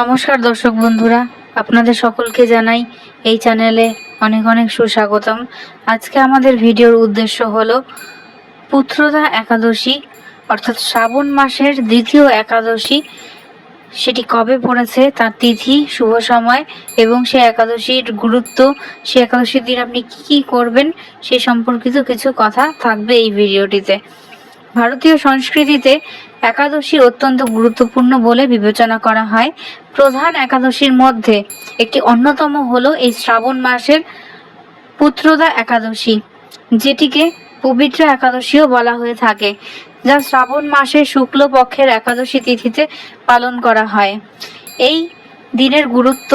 নমস্কার দর্শক বন্ধুরা, আপনাদের সকলকে জানাই এই চ্যানেলে অনেক অনেক সুস্বাগতম। আজকে আমাদের ভিডিওর উদ্দেশ্য হল পুত্রদা একাদশী, অর্থাৎ শ্রাবণ মাসের দ্বিতীয় একাদশী। সেটি কবে পড়েছে, তার তিথি, শুভ সময় এবং সে একাদশীর গুরুত্ব, সে একাদশীর দিন আপনি কি কি করবেন, সে সম্পর্কিত কিছু কথা থাকবে এই ভিডিওটিতে। ভারতীয় সংস্কৃতিতে একাদশী অত্যন্ত গুরুত্বপূর্ণ বলে বিবেচনা করা হয়। প্রধান একাদশীর মধ্যে একটি অন্যতম হলো এই শ্রাবণ মাসের পুত্রদা একাদশী, যেটিকে পবিত্র একাদশীও বলা হয়ে থাকে, যা শ্রাবণ মাসের শুক্লপক্ষের একাদশী তিথিতে পালন করা হয়। এই দিনের গুরুত্ব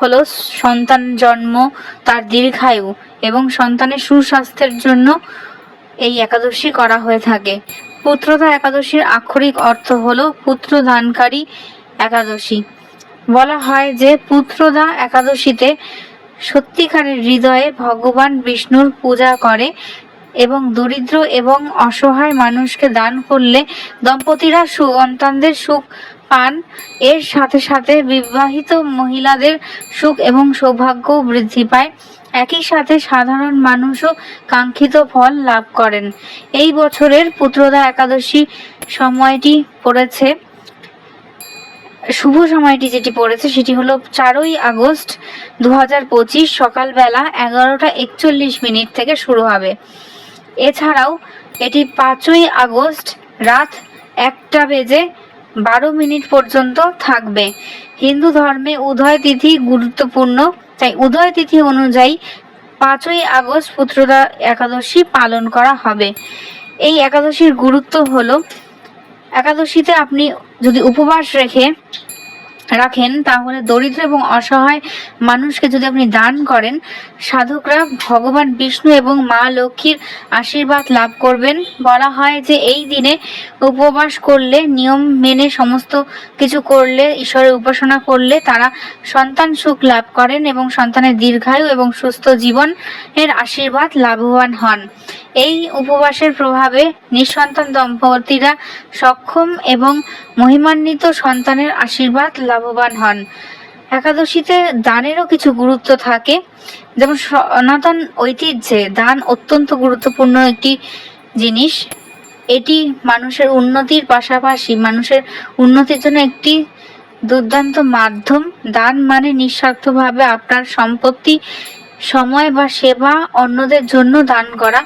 হলো সন্তান জন্ম, তার দীর্ঘায়ু এবং সন্তানের সুস্বাস্থ্যের জন্য এই একাদশী করা হয়ে থাকে। পুত্রদা একাদশীর আক্ষরিক অর্থ হলো পুত্র দানকারী একাদশী। বলা হয় যে পুত্রদা একাদশীতে সত্যিকারের হৃদয়ে ভগবান বিষ্ণুর পূজা করে এবং দরিদ্র এবং অসহায় মানুষকে দান করলে দম্পতিরা সুসন্তানদের সুখ পান। এর সাথে সাথে বিবাহিত মহিলাদের সুখ এবং সৌভাগ্য বৃদ্ধি পায়। একই সাথে সাধারণ মানুষও কাঙ্ক্ষিত ফল লাভ করেন। এই বছরের পুত্রদা একাদশী সময়টি পড়েছে। শুভ সময়টি যেটি পড়েছে সেটি হলো চারই আগস্ট দু হাজার পঁচিশ সকালবেলা এগারোটা একচল্লিশ মিনিট থেকে শুরু হবে। এছাড়াও এটি পাঁচই আগস্ট রাত একটা বেজে বারো মিনিট পর্যন্ত থাকবে। হিন্দু ধর্মে উদয় তিথি গুরুত্বপূর্ণ। তাই উদয় তিথি অনুযায়ী পাঁচই আগস্ট পুত্রদা একাদশী পালন করা হবে। এই একাদশীর গুরুত্ব হলো, একাদশীতে আপনি যদি উপবাস রেখে রাখেন, তাহলে দরিদ্র এবং অসহায় মানুষকে যদি আপনি দান করেন, সাধকরা ভগবান বিষ্ণু এবং মা লক্ষ্মীর আশীর্বাদ লাভ করবেন। বলা হয় যে এই দিনে উপবাস করলে, নিয়ম মেনে সমস্ত কিছু করলে, ঈশ্বরের উপাসনা করলে তারা সন্তান সুখ লাভ করেন এবং সন্তানের দীর্ঘায়ু এবং সুস্থ জীবন এর আশীর্বাদ লাভবান হন। এই উপবাসের প্রভাবে নিঃসন্তান দম্পতিরা সক্ষম এবং মহিমান্বিত সন্তানের আশীর্বাদ লাভবান হন। একাদশীতে দানেরও কিছু গুরুত্ব থাকে। যেমন সনাতন ঐতিহ্যে দান অত্যন্ত গুরুত্বপূর্ণ একটি জিনিস। এটি মানুষের উন্নতির পাশাপাশি মানুষের উন্নতির জন্য একটি দুর্দান্ত মাধ্যম। দান মানে নিঃস্বার্থভাবে আপনার সম্পত্তি, সময় বা সেবা অন্যদের জন্য দান করা।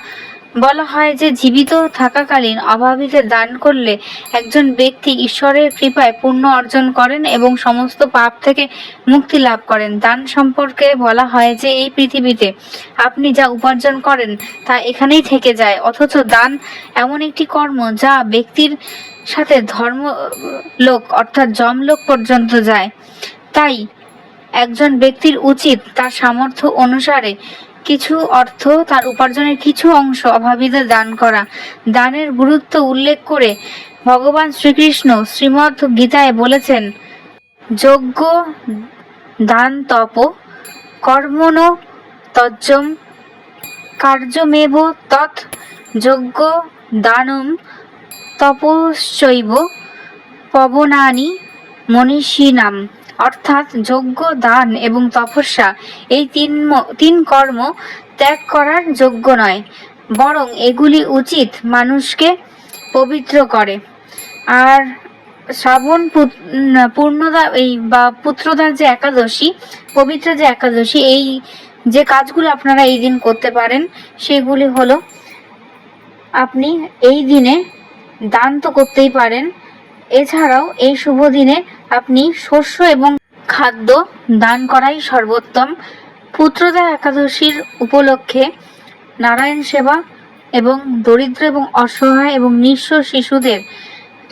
বলা হয় যে জীবিত থাকাকালীন অভাবীদের দান করলে একজন ব্যক্তি ঈশ্বরের কৃপায় পুণ্য অর্জন করেন এবং সমস্ত পাপ থেকে মুক্তি লাভ করেন। দান সম্পর্কে বলা হয় যে এই পৃথিবীতে আপনি যা উপার্জন করেন তা এখানেই থেকে যায়। অথচ দান এমন একটি কর্ম যা ব্যক্তির সাথে ধর্ম লোক অর্থাৎ জমলোক পর্যন্ত যায়। তাই একজন ব্যক্তির উচিত তার সামর্থ্য অনুসারে কিছু অর্থ, তার উপার্জনের কিছু অংশ অভাবীদের দান করা। দানের গুরুত্ব উল্লেখ করে ভগবান শ্রীকৃষ্ণ শ্রীমদ্ গীতায় বলেছেন যজ্ঞ দান তপ কর্মণ তজ্জম, কার্যমেব তৎ যজ্ঞ দানম তপশ্চৈব পবনানি মনীষীনাম। অর্থাৎ যোগ্য দান এবং তপস্যা, এই তিন তিন কর্ম ত্যাগ করার যোগ্য নয়, বরং এগুলি উচিত মানুষকে পবিত্র করে। আর শ্রাবণ পূর্ণদা, এই বা পুত্রদার যে একাদশী, পবিত্র যে একাদশী, এই যে কাজগুলো আপনারা এই দিন করতে পারেন, সেগুলি হলো, আপনি এই দিনে দান তো করতেই পারেন, এছাড়াও এই শুভ দিনে আপনি শস্য এবং খাদ্য দান করাই সর্বোত্তম। পুত্রদা একাদশীর উপলক্ষে নারায়ণ সেবা এবং দরিদ্র এবং অসহায় এবং নিঃস্ব শিশুদের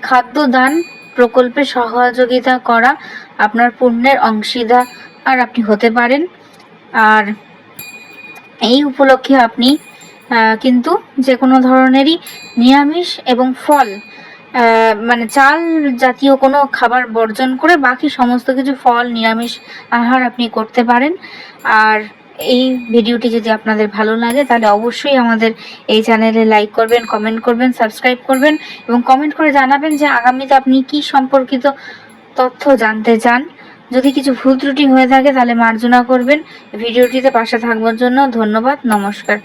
খাদ্য দান প্রকল্পে সহযোগিতা করা আপনার পুণ্যের অংশীদার আর আপনি হতে পারেন। আর এই উপলক্ষে আপনি কিন্তু যে কোনো ধরনেরই নিরামিষ এবং ফল মানে চাল জাতীয় কোনো খাবার বর্জন করে বাকি সমস্ত কিছু ফল, নিরামিষ আহার আপনি করতে পারেন। আর এই ভিডিওটি যদি আপনাদের ভালো লাগে, তাহলে অবশ্যই আমাদের এই চ্যানেলে লাইক করবেন, কমেন্ট করবেন, সাবস্ক্রাইব করবেন এবং কমেন্ট করে জানাবেন যে আগামীতে আপনি কি সম্পর্কিত তথ্য জানতে চান। যদি কিছু ভুল ত্রুটি হয়ে থাকে, তাহলে মার্জনা করবেন। ভিডিওটিতে পাশে থাকবার জন্য ধন্যবাদ, নমস্কার।